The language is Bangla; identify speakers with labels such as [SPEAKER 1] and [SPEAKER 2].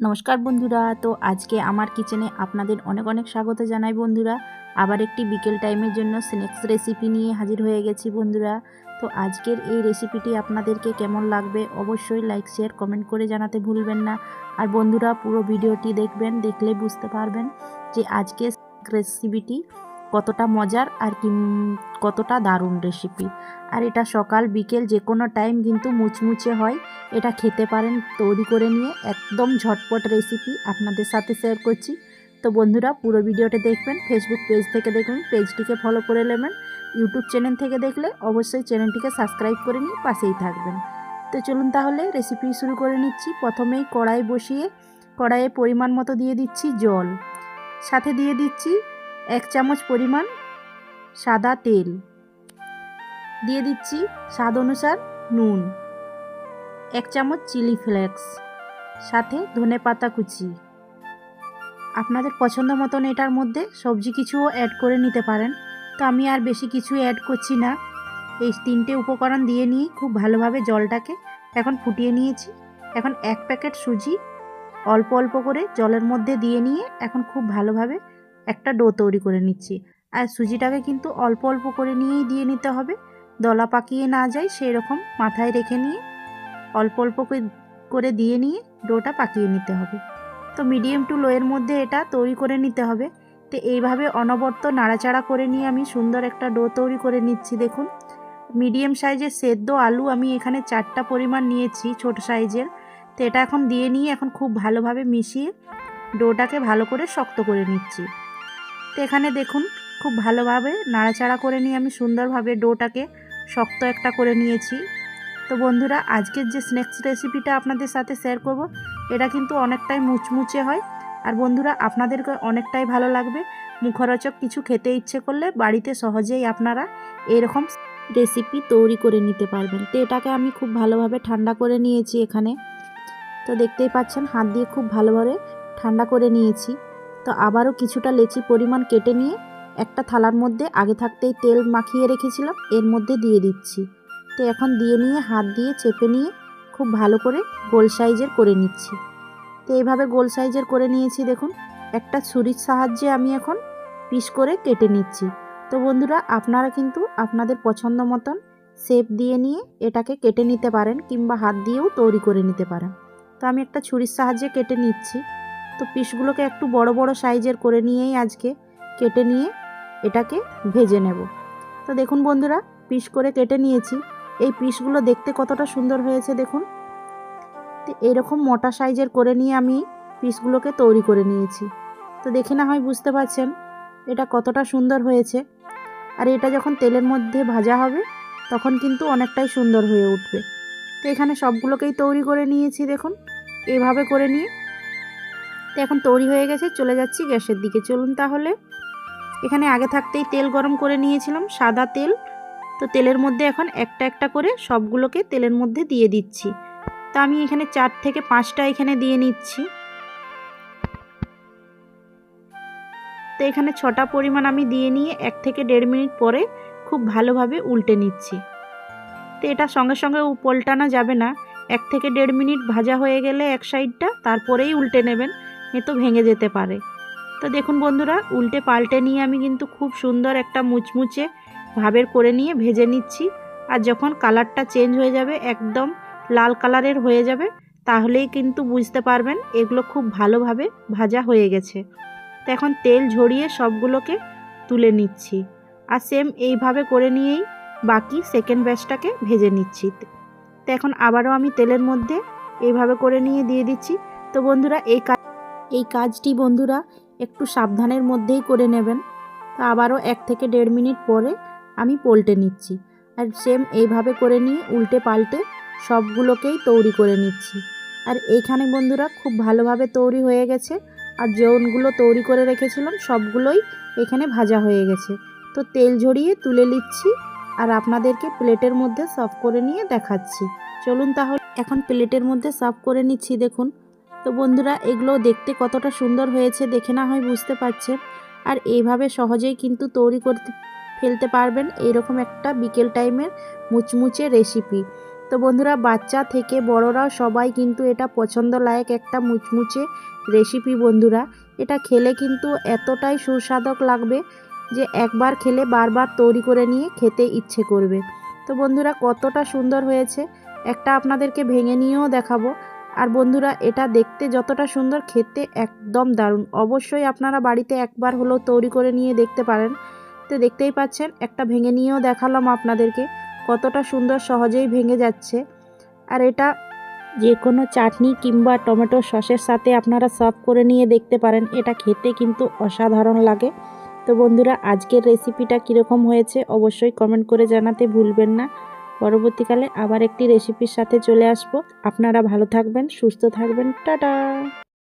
[SPEAKER 1] নমস্কার বন্ধুরা, তো আজকে আমার কিচেনে আপনাদের অনেক অনেক স্বাগত জানাই বন্ধুরা। আবার একটি বিকেল টাইমের জন্য স্ন্যাক্স রেসিপি নিয়ে হাজির হয়ে গেছি বন্ধুরা। তো আজকের এই রেসিপিটি আপনাদেরকে কেমন লাগবে অবশ্যই লাইক শেয়ার কমেন্ট করে জানাতে ভুলবেন না। আর বন্ধুরা, পুরো ভিডিওটি দেখবেন, দেখলে বুঝতে পারবেন যে আজকে রেসিপিটি কতটা মজার আর কি কতটা দারুণ রেসিপি আর এটা সকাল, বিকেল যে কোনো টাইম কিন্তু মুচমুচে হয়, এটা খেতে পারেন, তৈরি করে নিয়ে একদম ঝটপট রেসিপি আপনাদের সাথে শেয়ার করছি। তো বন্ধুরা, পুরো ভিডিওটা দেখবেন ফেসবুক পেজ থেকে দেখবেন পেজটিকে ফলো করে নেবেন ইউটিউব চ্যানেল থেকে দেখলে অবশ্যই চ্যানেলটিকে সাবস্ক্রাইব করে নিয়ে পাশেই থাকবেন। তো চলুন তাহলে রেসিপি শুরু করে নিচ্ছি। প্রথমেই কড়াই বসিয়ে, কড়াইয়ে পরিমাণ মতো দিয়ে দিচ্ছি জল। সাথে দিয়ে দিচ্ছি এক চামচ পরিমাণ সাদা তেল। দিয়ে দিচ্ছি স্বাদ অনুসার নুন। এক চামচ চিলি ফ্লেক্স। সাথে ধনে পাতা কুচি। আপনাদের পছন্দ মতন এটার মধ্যে সবজি কিছুও অ্যাড করে নিতে পারেন। তো আমি আর বেশি কিছু অ্যাড করছি না। এই তিনটে উপকরণ দিয়ে নিয়ে খুব ভালোভাবে জলটাকে এখন ফুটিয়ে নিয়েছি। এখন এক প্যাকেট সুজি অল্প অল্প করে জলের মধ্যে দিয়ে নিয়ে এখন খুব ভালোভাবে একটা ডো তৈরি করে নিচ্ছি। আর সুজিটাকে কিন্তু অল্প অল্প করে নিয়েই দিয়ে নিতে হবে। দলা পাকিয়ে না যায় সেই রকম মাথায় রেখে নিয়ে অল্প অল্প করে দিয়ে নিয়ে ডোটা পাকিয়ে নিতে হবে। তো মিডিয়াম টু লোয়ের মধ্যে এটা তৈরি করে নিতে হবে। তো এইভাবে অনবর্ত নাড়াচাড়া করে নিয়ে আমি সুন্দর একটা ডো তৈরি করে নিচ্ছি, দেখুন। মিডিয়াম সাইজের সেদ্ধ আলু আমি এখানে চারটা পরিমাণ নিয়েছি ছোট সাইজের তো এটা এখন দিয়ে নিয়ে এখন খুব ভালোভাবে মিশিয়ে ডোটাকে ভালো করে শক্ত করে নিচ্ছি। তো এখানে দেখুন, খুব ভালোভাবে নাড়াচাড়া করে নিয়ে আমি সুন্দরভাবে ডোটাকে শক্ত একটা করে নিয়েছি। তো বন্ধুরা, আজকের যে স্ন্যাক্স রেসিপিটা আপনাদের সাথে শেয়ার করব, এটা কিন্তু অনেকটাই মুচমুচে হয়। আর বন্ধুরা, আপনাদেরকে অনেকটাই ভালো লাগবে। মুখরোচক কিছু খেতে ইচ্ছে করলে বাড়িতে সহজেই আপনারা এরকম রেসিপি তৈরি করে নিতে পারবেন। তো এটাকে আমি খুব ভালোভাবে ঠান্ডা করে নিয়েছি এখানে। তো দেখতেই পাচ্ছেন, হাত দিয়ে খুব ভালোভাবে ঠান্ডা করে নিয়েছি। তো আবারও কিছুটা লেচি পরিমাণ কেটে নিয়ে একটা থালার মধ্যে আগে থাকতেই তেল মাখিয়ে রেখেছিলাম, এর মধ্যে দিয়ে দিচ্ছি। তো এখন দিয়ে নিয়ে হাত দিয়ে চেপে নিয়ে খুব ভালো করে গোল সাইজের করে নিচ্ছি। তো এইভাবে গোল সাইজের করে নিয়েছি, দেখুন, একটা ছুরির সাহায্যে আমি এখন পিস করে কেটে নিচ্ছি। তো বন্ধুরা, আপনারা কিন্তু আপনাদের পছন্দ মতন শেপ দিয়ে নিয়ে এটাকে কেটে নিতে পারেন কিংবা হাত দিয়েও তৈরি করে নিতে পারেন। তো আমি একটা ছুরির সাহায্যে কেটে নিচ্ছি। তো পিসগুলোকে একটু বড় বড় সাইজের করে নিয়েই আজকে কেটে নিয়ে এটাকে ভেজে নেব। তো দেখুন বন্ধুরা, পিস করে কেটে নিয়েছি। এই পিসগুলো দেখতে কতটা সুন্দর হয়েছে দেখুন। তো এরকম মোটা সাইজের করে নিয়ে আমি পিসগুলোকে তৈরি করে নিয়েছি। তো দেখে না হয় বুঝতে পারছেন এটা কতটা সুন্দর হয়েছে। আর এটা যখন তেলের মধ্যে ভাজা হবে, তখন কিন্তু অনেকটাই সুন্দর হয়ে উঠবে। তো এখানে সবগুলোকেই তৈরি করে নিয়েছি দেখুন। এভাবে করে নিয়ে তো এখন তৈরি হয়ে গেছে, চলে যাচ্ছি গ্যাসের দিকে। চলুন তাহলে। এখানে আগে থাকতেই তেল গরম করে নিয়েছিলাম, সাদা তেল। তো তেলের মধ্যে এখন একটা একটা করে সবগুলোকে তেলের মধ্যে দিয়ে দিচ্ছি। তো আমি এখানে চার থেকে পাঁচটা এখানে দিয়ে নিচ্ছি। তো এখানে ছটা পরিমাণ আমি দিয়ে নিয়ে এক থেকে দেড় মিনিট পরে খুব ভালোভাবে উল্টে নিচ্ছি। তো এটা সঙ্গে সঙ্গে পল্টানো যাবে না। এক থেকে দেড় মিনিট ভাজা হয়ে গেলে এক সাইডটা, তারপরেই উল্টে নেবেন। এ তো ভেঙে যেতে পারে। তো দেখুন বন্ধুরা, উল্টে পাল্টে নিয়ে আমি কিন্তু খুব সুন্দর একটা মুচমুচে ভাবের করে নিয়ে ভেজে নিচ্ছি। আর যখন কালারটা চেঞ্জ হয়ে যাবে, একদম লাল কালারের হয়ে যাবে, তাহলেই কিন্তু বুঝতে পারবেন এগুলো খুব ভালোভাবে ভাজা হয়ে গেছে। তো এখন তেল ঝরিয়ে সবগুলোকে তুলে নিচ্ছি। আর সেম এইভাবে করে নিয়েই বাকি সেকেন্ড ব্যাচটাকে ভেজে নিচ্ছি। তো এখন আবারও আমি তেলের মধ্যে এইভাবে করে নিয়ে দিয়ে দিচ্ছি। তো বন্ধুরা, এই এই কাজটি বন্ধুরা একটু সাবধানের মধ্যেই করে নেবেন। তো আবারও এক থেকে দেড় মিনিট পরে আমি পল্টে নিচ্ছি। আর সেম এইভাবে করে নিয়ে উল্টে পাল্টে সবগুলোকেই তৈরি করে নিচ্ছি। আর এইখানে বন্ধুরা খুব ভালোভাবে তৈরি হয়ে গেছে। আর জৌনগুলো তৈরি করে রেখেছিলাম সবগুলোই এখানে ভাজা হয়ে গেছে। তো তেল ঝরিয়ে তুলে নিচ্ছি আর আপনাদেরকে প্লেটের মধ্যে সার্ভ করে নিয়ে দেখাচ্ছি। চলুন তাহলে এখন প্লেটের মধ্যে সার্ভ করে নিচ্ছি দেখুন। তো বন্ধুরা, এগুলো দেখতে কতটা সুন্দর হয়েছে দেখে না হয় বুঝতে পারছেন আর এইভাবে সহজেই কিন্তু তৈরি করতে ফেলতে পারবেন এইরকম একটা বিকেল টাইমের মুচমুচে রেসিপি তো বন্ধুরা, বাচ্চা থেকে বড়রাও সবাই কিন্তু এটা পছন্দ লায়ক একটা মুচমুচে রেসিপি বন্ধুরা। এটা খেলে কিন্তু এতটাই সুস্বাদক লাগবে যে একবার খেলে বারবার তৈরি করে নিয়ে খেতে ইচ্ছে করবে। তো বন্ধুরা, কতটা সুন্দর হয়েছে। একটা আপনাদেরকে ভেঙে নিয়েও দেখাবো। আর বন্ধুরা, এটা দেখতে যতটা সুন্দর, খেতে একদম দারুণ। অবশ্যই আপনারা বাড়িতে একবার হলেও তৈরি করে নিয়ে দেখতে পারেন। তো দেখতেই পাচ্ছেন, একটা ভেঙে নিয়েও দেখালাম আপনাদেরকে, কতটা সুন্দর সহজেই ভেঙে যাচ্ছে। আর এটা যে কোনো চাটনি কিংবা টমেটো সসের সাথে আপনারা সার্ভ করে নিয়ে দেখতে পারেন। এটা খেতে কিন্তু অসাধারণ লাগে। তো বন্ধুরা, আজকের রেসিপিটা কীরকম হয়েছে, অবশ্যই কমেন্ট করে জানাতে ভুলবেন না। পরবর্তীকালে আবার একটি রেসিপির সাথে চলে আসব। আপনারা ভালো থাকবেন সুস্থ থাকবেন। টাটা!